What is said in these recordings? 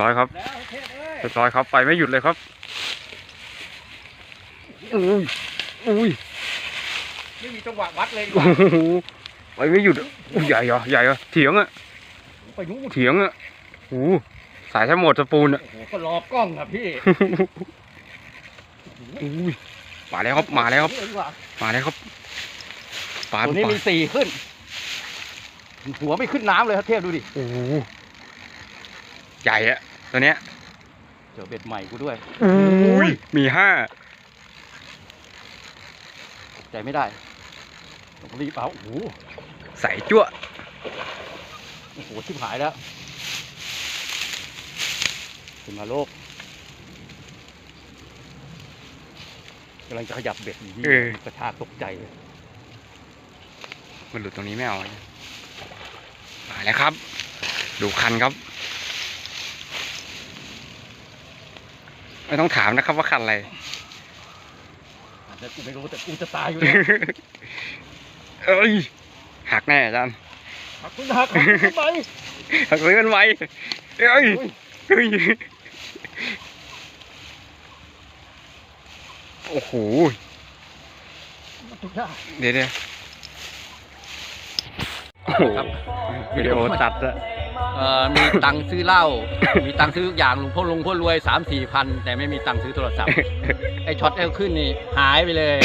ร้อยครับแล้วเทพเอ้ยเรียบร้อยครับไปไม่หยุดเลยครับอุ้ยอุ้ยไม่มีจังหวะวัดเลยดีกโอ้ว่าโหไปไม่หยุดอะอุ้ยใหญ่เหรอใหญ่เหรอเถียงอะไปนู้นเถียงอะโอ้โหสายแทบหมดสปูนอะโอ้โหก็รอกล้องอะพี่อุ้ยมาแล้วครับมาแล้วครับเอดีกว่ามาแล้วครับปลาตัวนี้ปลามีสี่ขึ้น หัวไม่ขึ้นน้ำเลยครับเทพดูดิโอ้โหใหญ่อะ ตัวเนี้ยเจอเบ็ดใหม่กูด้วยอุ้ยมีห้าใจไม่ได้ต้องรีบเอาโอ้โหใส่จั่วโอ้โหชิบหายแล้วขึ้นมาโลกกำลังจะขยับเบ็ดอยู่ที่กระชากตกใจเลยมันหลุดตรงนี้ไม่เอาเนี่ยมาแล้วครับ ดูคันครับ ไม่ต้องถามนะครับว่าคันอะไรอาจจะกูไม่รู้แต่กูจะตายอยู่แล้วเอ้ยหักแน่อาจารย์หักคุณหักหักคุณทำไมหักเลยมันไวเอ้ยอุ้ยเฮ้ยโอ้โหทุกอย่างเดี๋ยวเดี๋ยวโอ้โหวิดีโอตัดอะ เอ่อมีตังค์ซื้อเหล้า มีตังค์ซื้อทุกอย่างลุงพ่อลุงพ่อรวยสามสี่พันแต่ไม่มีตังค์ซื้อโทรศัพท์ ไอช็อตเอลขึ้นนี่หายไปเลย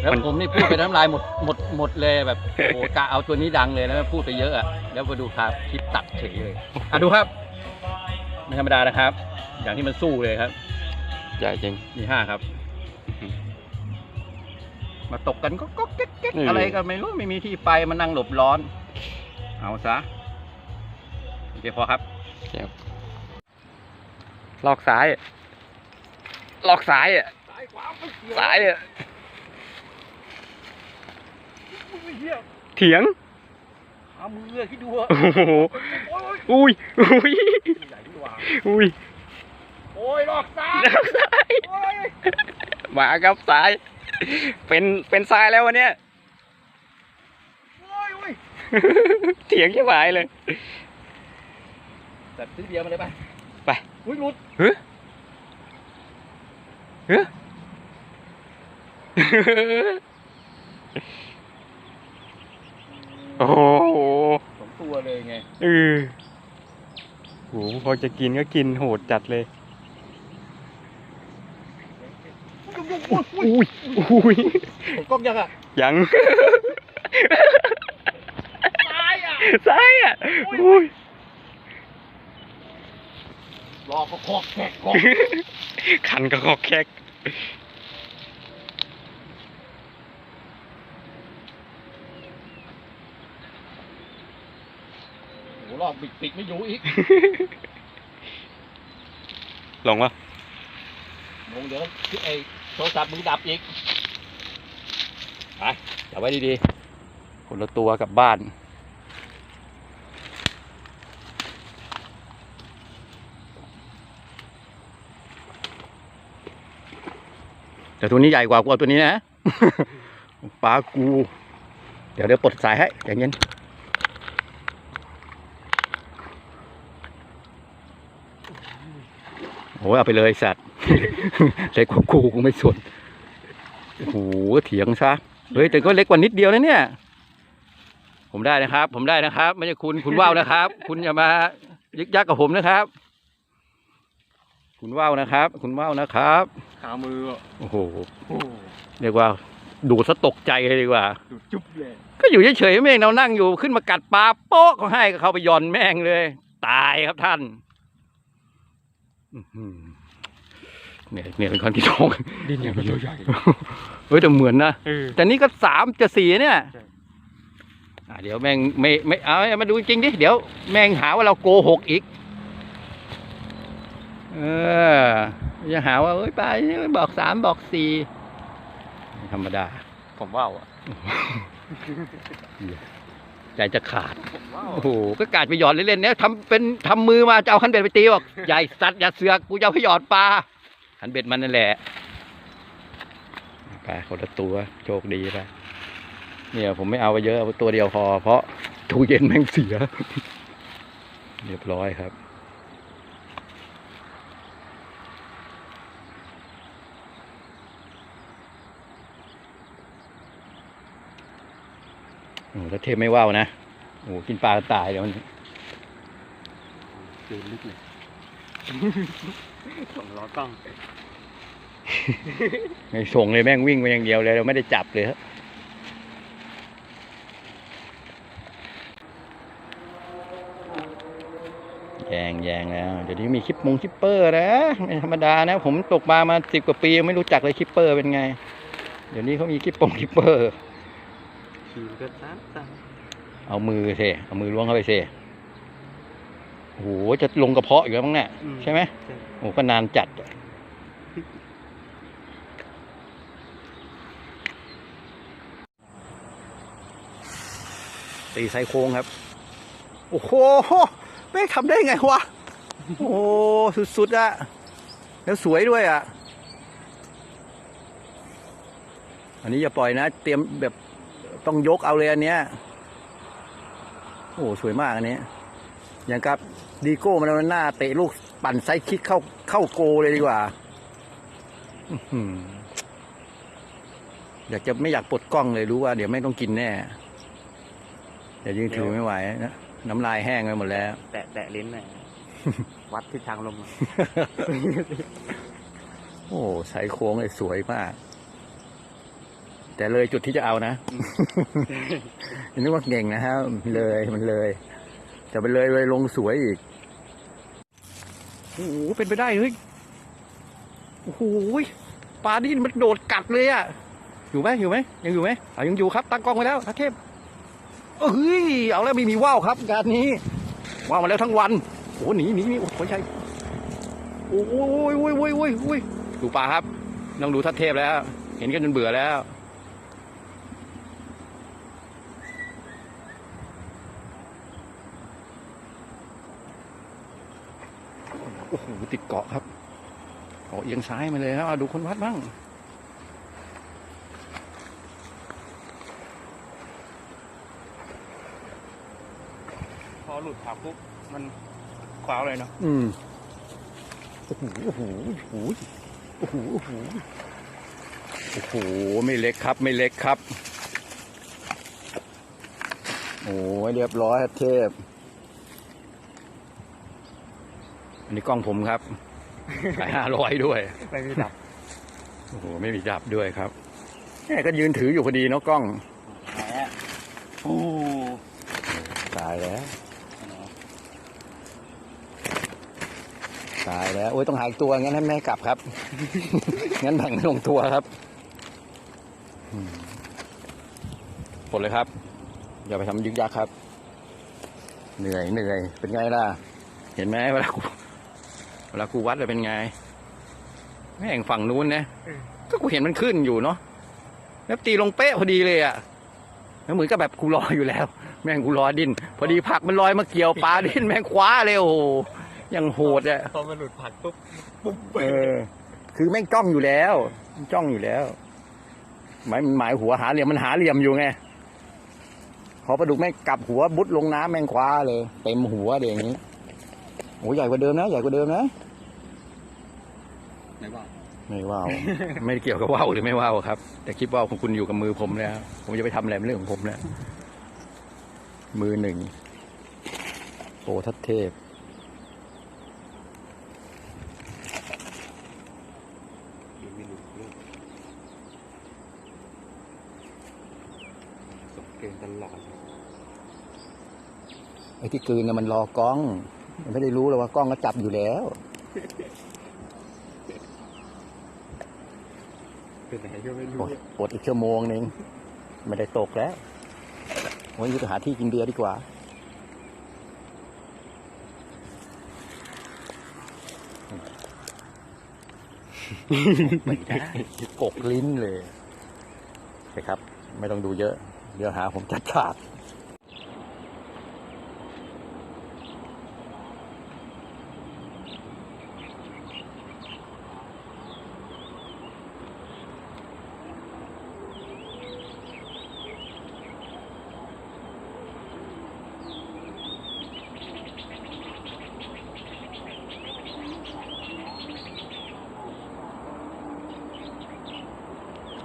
แล้วมันผมนี่พูดไปน้ำลายหมดหมดหมดเลยแบบโอ้โหกะเอาตัวนี้ดังเลยแล้วพูดไปเยอะอะแล้วมาดูครับคลิปตัดเฉยเลยอะดูครับไม่ธรรมดานะครับ อย่างที่มันสู้เลยครับ ใหญ่จริง มีห้าครับ อืมมาตกกันก็ก็เก๊กเก๊กอืมอะไรกันไม่รู้ไม่มีที่ไปมานั่งหลบร้อน เอาซะ โอเคพอครับลอกซ้ายอะลอกซ้ายอะซ้ายขวาไม่เกี่ยวซ้ายอะไม่เกี่ยวเถียงเอามือเลยที่ดูอะโอ้โหโอ้ยอุ้ยอุ้ยใหญ่ดีกว่าอุ้ยโอ้ยหลอกซ้ายลอกซ้ายโอ้ยมาครับซ้าย เป็นเป็นซ้ายแล้ววันเนี้ยโอ้ยโอ้ยเถียงจะหายเลย แต่ซื้อเบียร์มาเลยไปไปอุ้ยหลุดเฮ้ยเฮ้ยโอ้โหสองตัวเลยไงเออโหพอจะกินก็กินโหดจัดเลยอุ้ยอุ้ยอุ้ยผมกล้องยังอะยังซ้ายอะซ้ายอะอุ้ย หลอกก็คอกแขกคอกคันก็คอกแคกโอ้หลอกบิดปิดไม่อยู่อีกลงวะงงเดี๋ยวไอ้โทรศัพท์มึงดับอีกไปจับไว้ดีๆคนละตัวกลับบ้าน แต่ตัวนี้ใหญ่กว่ากว่าตัวนี้นะปลากู เดี๋ยวเดี๋ยวปลดสายให้อย่างเย็นโอ้ยเอาไปเลยสัตว์เล็กกว่ากูกูไม่สนโอ้โหเถียงซะเฮ้ยแต่ก็เล็กกว่านิดเดียวนะเนี่ย ผมได้นะครับ ผมได้นะครับ ไม่ใช่คุณคุณว่าวนะครับ คุณอย่ามายึกยักกับผมนะครับ คุณว่าวนะครับ คุณว่าวนะครับ ขามือโอ้โหเรียกว่าดูซะตกใจเลยดีกว่าจุ๊บเลย ก็อยู่เฉยๆแม่งเรานั่งอยู่ขึ้นมากัดปลาโป๊ะก็ให้ก็เข้าไปหย่อนแม่งเลย ตายครับท่านอื้อหือเนี่ยเนี่ยเป็นคนที่ท้องดินอย่างใหญ่เฮ้ยแต่เหมือนนะ เออ แต่นี่ก็สามจะสี่เนี่ยใช่ อะเดี๋ยวแม่งไม่ไม่เอาเอามาดูจริงดิ เดี๋ยวแม่งหาว่าเราโกหกอีก เออจะหาว่าเอ้ยไปบอกสามบอกสี่ไม่ธรรมดา ผมว่าวอะใจจะขาด โอ้โห ก็กาดไปหยอดเล่นๆเนี่ยทำเป็นทำมือมาจะเอาคันเบ็ดไปตีบอกใหญ่สัตว์อย่าเสือกกูจะเอาไปหยอดปลาคันเบ็ดมันนั่นแหละไปคนละตัวโชคดีไปเนี่ยผมไม่เอาไปเยอะเอาตัวเดียวพอ เพราะตู้เย็นแม่งเสีย เรียบร้อยครับ โอ้ถ้าเทพไม่ว่าวนะโอ้กินปลาตายเดี๋ยวมันดูลึกเลยส่งล้อกล้องไม่ส่งเลยแม่งวิ่งไปอย่างเดียวเลยเราไม่ได้จับเลยครับแยงแยงแล้ว เดี๋ยวนี้มีคลิปมงคลิปเปอร์นะไม่ธรรมดานะ ผมตกปลามาสิบกว่าปียังไม่รู้จักเลยคลิปเปอร์เป็นไง เดี๋ยวนี้เขามีคลิปปงคลิปเปอร์ ขี่ก็ตามตามเอามือเซเอามือล้วงเข้าไปเซโอ้โหจะลงกระเพาะอยู่แล้วมั้งเนี่ยใช่ไหมโอ้ก็นานจัดตีไซโค้งครับ โอ้โหไม่ทำได้ไงวะ โอ้สุดๆอะแล้วสวยด้วยอะอันนี้อย่าปล่อยนะ เตรียมแบบ ต้องยกเอาเลยอันเนี้ยโอ้โหสวยมากอันนี้ อย่างกับดีโก้มันเอาหน้าเตะลูกปั่นไซด์คิกเข้าเข้าโกเลยดีกว่าอื้อหืออยากจะไม่อยากปลดกล้องเลยรู้ว่า เดี๋ยวไม่ต้องกินแน่เดี๋ยวยืนถือไม่ไหวนะน้ำลายแห้งไปหมดแล้ว แตะแตะลิ้นหน่อยวัดทิศทางลม โอ้สายโค้งเลยสวยมาก แต่เลยจุดที่จะเอานะนึกว่าเก่งนะครับเลยมันเลยแต่ไปเลยเลยลงสวยอีกโอ้โหเป็นไปได้เฮ้ยโอ้โหปลาดิ้นมันโดดกัดเลยอะอยู่ไหมอยู่ไหมยังอยู่ไหมอะยังอยู่ครับตั้งกล้องไว้แล้วทักเทพเอ้ยเอาแล้วไม่มีว่าวครับการนี้ว่าวมาแล้วทั้งวันโอ้โหหนีหนีหนีโอ้โหใช่โอ้ยโอ้ยโอ้ยโอ้ยโอ้ยโอ้ยดูปลาครับต้องดูทัดเทพแล้ว เห็นกันจนเบื่อแล้ว โอ้โหติดเกาะครับเกาะเอียงซ้ายมาเลยครับเอาดูคนวัดบ้างพอหลุดผักปุ๊บมันคว้าวเลยเนาะอืมโอ้โหโอ้โหโอ้โหโอ้โหโอ้โหโอ้โหไม่เล็กครับ ไม่เล็กครับ โอ้ยเรียบร้อยครับเทพ อันนี้กล้องผมครับขายห้าร้อยด้วย ไม่ได้ดับ โอ้โห ไม่มีจับด้วยครับแม่ก็ยืนถืออยู่พอดีเนาะกล้องแหมโอ้ตายแล้ว ตายแล้ว โอ้ยต้องหาอีกตัว งั้นให้แม่ให้กลับครับ งั้นแบ่งลงตัวครับอืมหมดเลยครับ อย่าไปทำยึกยักครับ เหนื่อยเหนื่อย เป็นไงล่ะ เห็นไหมเวลากู เวลากูวัดเลยเป็นไง แม่งฝั่งนู้นนะก็กูเห็นมันขึ้นอยู่เนาะแล้วตีลงเป๊ะพอดีเลยอะแล้วเหมือนกับแบบกูรออยู่แล้ว แม่งกูรอดิ้นพอดีผักมันลอยมาเกี่ยวปลาดิ้นแม่งคว้าเลยโอ้โหยังโหดอะพอมันหลุดผักปุ๊บปุ๊บเออ คือแม่งจ้องอยู่แล้วมันจ้องอยู่แล้วหมายมันหมายหัวหาเหลี่ยมมันหาเหลี่ยมอยู่ไงพอปลาดุกแม่งกลับหัวบุดลงน้ำแม่งคว้าเลย เต็มหัวเดี๋ยวอย่างนี้ โอ้ใหญ่กว่าเดิมนะ ใหญ่กว่าเดิมนะไหนบอกไม่ว่าว ไม่ได้เกี่ยวกับว่าวหรือไม่ว่าวครับ แต่คลิปว่าวของคุณอยู่กับมือผมแล้ว ผมจะไปทำอะไรเป็นเรื่องของผมแล้วมือหนึ่งโปทัดเทพดูไม่หลุดลูกสมเกณฑ์ตลอด ไอ้ที่กลืนน่ะมันรอกล้อง มันไม่ได้รู้เลยว่ากล้องก็จับอยู่แล้วเป็นไหนก็ไม่รู้ปลดปลดอีกชั่วโมงหนึ่งไม่ได้ตกแล้ววันนี้จะหาที่กินเบียร์ดีกว่าไม่ได้กกลิ้นเลยโอเคครับ ไม่ต้องดูเยอะ เดี๋ยวหาผมจัดขาด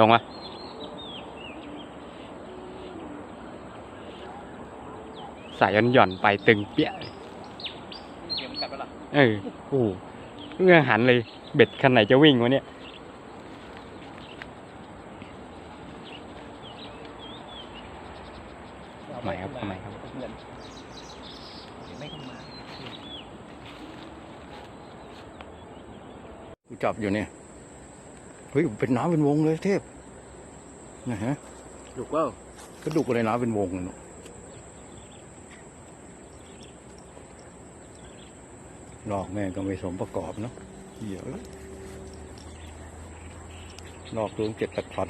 ลงมาสายหย่อนๆไปตึงเปี้ยเลยเกมกัดไปละเออโอ้โหเงื่อหันเลย เบ็ดคันไหนจะวิ่งวะเนี่ยทำไมครับทำไมครับเพื่อนเดี๋ยวไม่เข้ามากูจับอยู่เนี่ย เฮ้ยเป็นน้ำเป็นวงเลยเทพนะฮะถูกว่าก็ดูกันเลยน้ำเป็นวงเลยเนอะลอกแม่งก็ไม่สมประกอบเนาะเดี๋ยวลอกตัวเจ็ดแปดพัน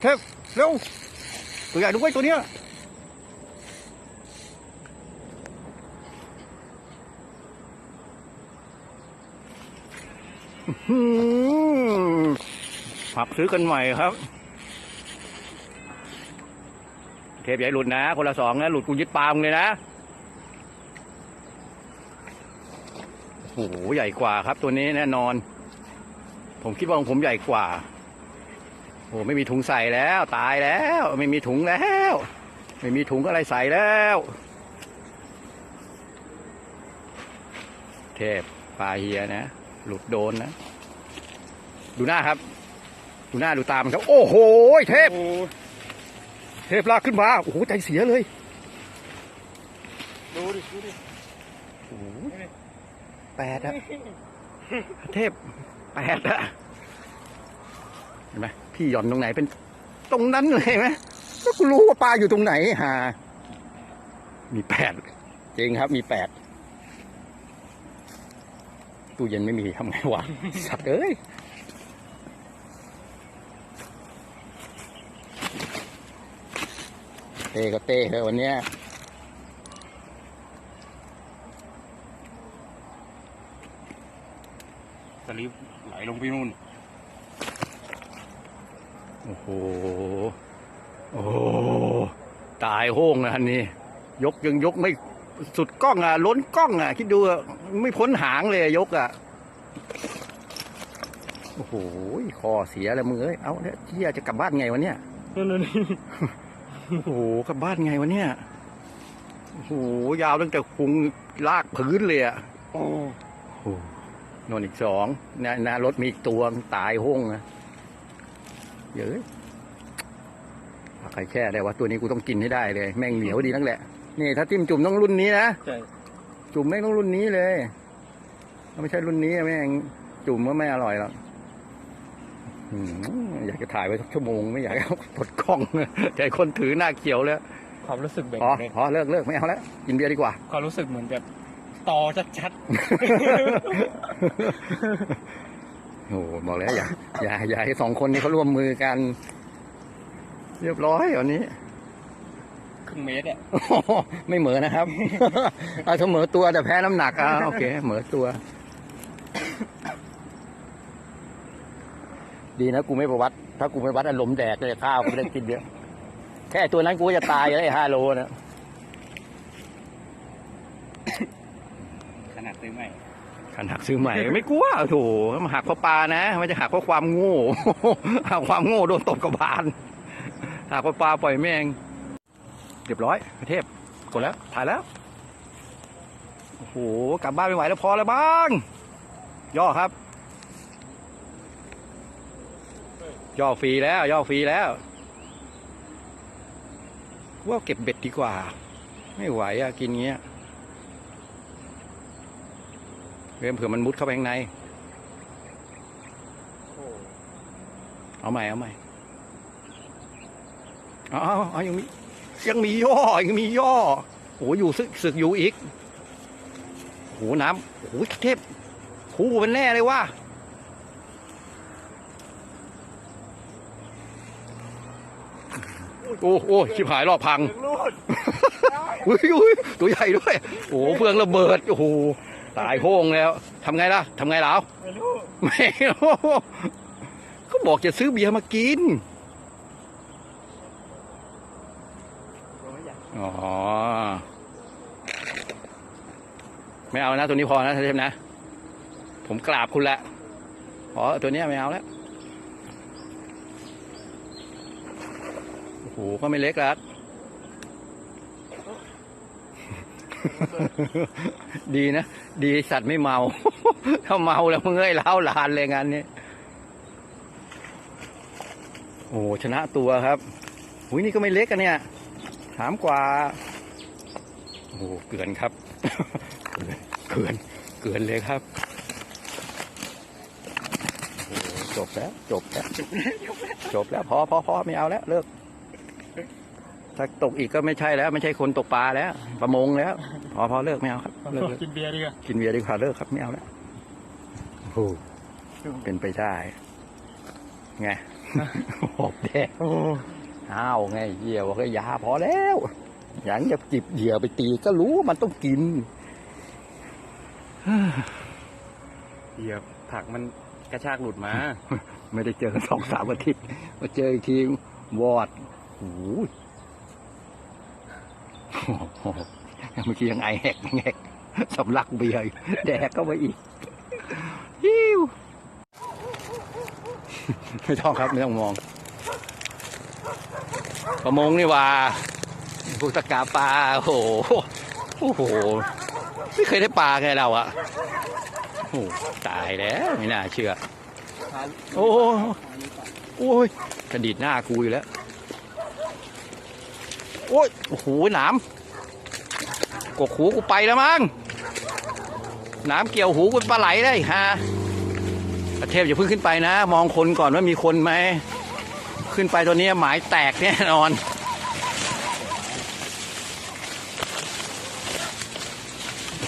เทพเร็วตัวใหญ่ด้วยตัวเนี้ย ผักซื้อกันใหม่ครับ เทปใหญ่หลุดนะ คนละสองนะ หลุดกูยึดปลามึงเลยนะโอ้โหใหญ่กว่าครับ ตัวนี้แน่นอน ผมคิดว่าของผมใหญ่กว่าโอ้ไม่มีถุงใส่แล้ว ตายแล้ว ไม่มีถุงแล้ว ไม่มีถุงอะไรใส่แล้ว เทพปลาเฮียนะ หลุดโดนนะ ดูหน้าครับ ดูหน้าดูตามันครับ โอ้โหเทพ เทพลากขึ้นมา โอ้โห ใจเสียเลย ดูดิ ดูดิโอ้โหแปดอะเทพแปดอะเห็นไหมพี่หย่อนตรงไหนเป็นตรงนั้นเลยไหมก็กูรู้ว่าปลาอยู่ตรงไหนฮะมีแปดจริงครับมีแปด ตู้เย็นไม่มีทำไงวะ สัตว์เอ้ย เต้ก็เต้เลยวันเนี้ยสลิปไหลลงไปนู่น โอ้โห โอ้โหตายโห้งนะอันนี้ ยกยังยกไม่ สุดกล้องอะ ล้นกล้องอะ คิดดูอะไม่พ้นหางเลยอะยกอะ โอ้โหคอเสียแล้วมึงเอ้ย เอาเนี่ยที่จะกลับบ้านไงวะเนี่ยนั่นนั่นโอ้โหกลับบ้านไงวะเนี่ย โอ้โหยาวตั้งแต่พุงลากพื้นเลยอะโอ้โอ้โหนอนอีกสองนะหนารถมีอีกตัวตายโห้งนะเยอะใครแค่ได้ว่าตัวนี้กูต้องกินให้ได้เลย แม่งเหนียวดีนักแหละ นี่ถ้าจิ้มจุ่มต้องรุ่นนี้นะใช่จุ่มแม่งต้องรุ่นนี้เลยถ้าไม่ใช่รุ่นนี้แม่งจุ่มก็ไม่อร่อยหรอกอืมอยากจะถ่ายไว้สักชั่วโมงไม่อยากเอาปลดกล้องใจคนถือหน้าเขียวแล้วความรู้สึกแบบพอพอเลิกเลิกไม่เอาแล้วกินเบียร์ดีกว่าความรู้สึกเหมือนแบบต่อชัดโอ้โหบอกแล้วอย่าอย่าอย่าให้สองคนนี้เขาร่วมมือกัน เรียบร้อยวันนี้ๆค รึ่งเมตรอะโอ้โหไม่เหมือนะครับ เอาเสมอตัวแต่แพ้น้ำหนักอะโอเคเหมือตัว ดีนะกูไม่ไปวัดถ้ากูไปวัดอารมณ์แดกเลยข้าวกูไม่ได้กินเยอะแค่ตัวนั้นกูก็จะตายเลยห้าโลนะขนาดซื้อใหม่ขันหักซื้อใหม่ ไม่กลัวโถมันหักเพราะปลานะ มันจะหักเพราะความโง่ หักความโง่โดนตบกระบาลหักเพราะปลาปล่อยแม่ง เรียบร้อยประเทพกดแล้ว ถ่ายแล้ว โอ้โห กลับบ้านไม่ไหวแล้วพอแล้วบ้าง ย่อครับ ย่อฟรีแล้ว ย่อฟรีแล้วว่าเก็บเบ็ดดีกว่า ไม่ไหวอะกินเงี้ยเพื่อเผื่อมันมุดเข้าไปข้างใน เอาใหม่ เอาใหม่ เอาเอาเอายังมี ยังมีย่อยังมีย่อโอ้อยู่สึกสึกอยู่อีกโอ้น้ำโอ้เทพคู่เป็นแน่เลยว่าโอ้โอ้ชิบหายรอบพังรูดอุ้ยอุ้ยตัวใหญ่ด้วย โอ้โหเฟืองระเบิด โอ้โห ตายโค้งแล้วทำไงล่ะทำไงแล้วไม่รู้ ไม่รู้ เขาบอกจะซื้อเบียร์มากิน อ๋อ ไม่เอานะ ตัวนี้พอนะท่านเทพนะ ผมกราบคุณละ อ๋อ ตัวนี้ไม่เอาแล้วอ้ก็ไม่เล็กแล้วดีนะ ดีสัตว์ไม่เมา ถ้าเมาแล้วมึงเอ้ยเล้าลานเลยงานนี้โอ้ชนะตัวครับหุยนี่ก็ไม่เล็กกันเนี่ย ถามกว่า โอ้เกลือนครับ เกลือนเกลือนเลยครับโอ้จบแล้ว จบแล้ว จบแล้วพอพอพอไม่เอาแล้วเลิก ถ้าตกอีกก็ไม่ใช่แล้ว ไม่ใช่คนตกปลาแล้ว ประมงแล้ว พอพอเลิกไม่เอาครับเลิกเลิกกินเบียร์ดีกว่ากินเบียร์ดีกว่าเลิกครับไม่เอาแล้วโอ้โหเป็นไปได้ไงหอบแดงโอ้อ้าวไงเหยี่ยวก็ยาพอแล้วอย่างจะจิบเหยี่ยวไปตีก็รู้ว่ามันต้องกินเหยียบผักมันกระชากหลุดมา ไม่ได้เจอกันสองสามอาทิตย์มาเจออีกทีวอดโอ้โหโอ้โหเมื่อกี้ยังไอแหกแหกสำลักเบียร์อยู่แดกก็ไปอีกฮิวไม่ต้องครับ ไม่ต้องมอง ประมงนี่ว่าพวกตะกาปลาโอ้โหโอ้โหไม่เคยได้ปลาไงเราอะโอ้ตายแล้วไม่น่าเชื่อ โอ้โหโอ้ยกระดิดหน้ากูอยู่แล้ว โอ้ยโอ้โหหนามกกหูกูไปแล้วมั้งหนามเกี่ยวหูกูเป็นปลาไหลได้ฮะประเทพอย่าเพิ่งขึ้นไปนะ มองคนก่อนว่ามีคนไหม ขึ้นไปตัวนี้หมายแตกแน่นอน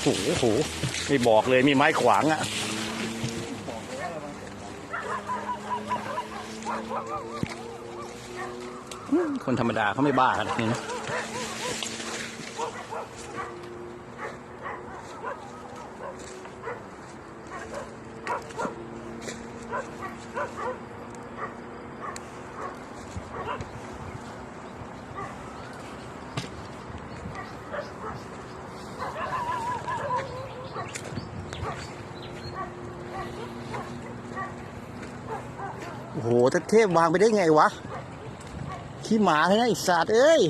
โอ้โหโหไม่บอกเลยมีไม้ขวางอะ่ะคนธรรมดาเขาไม่บ้าขนาดนี้นะ โอ้โหตะเทพวางไปได้ไงวะ ขี้หมาเลยนะไอีสัตว์เอ้ย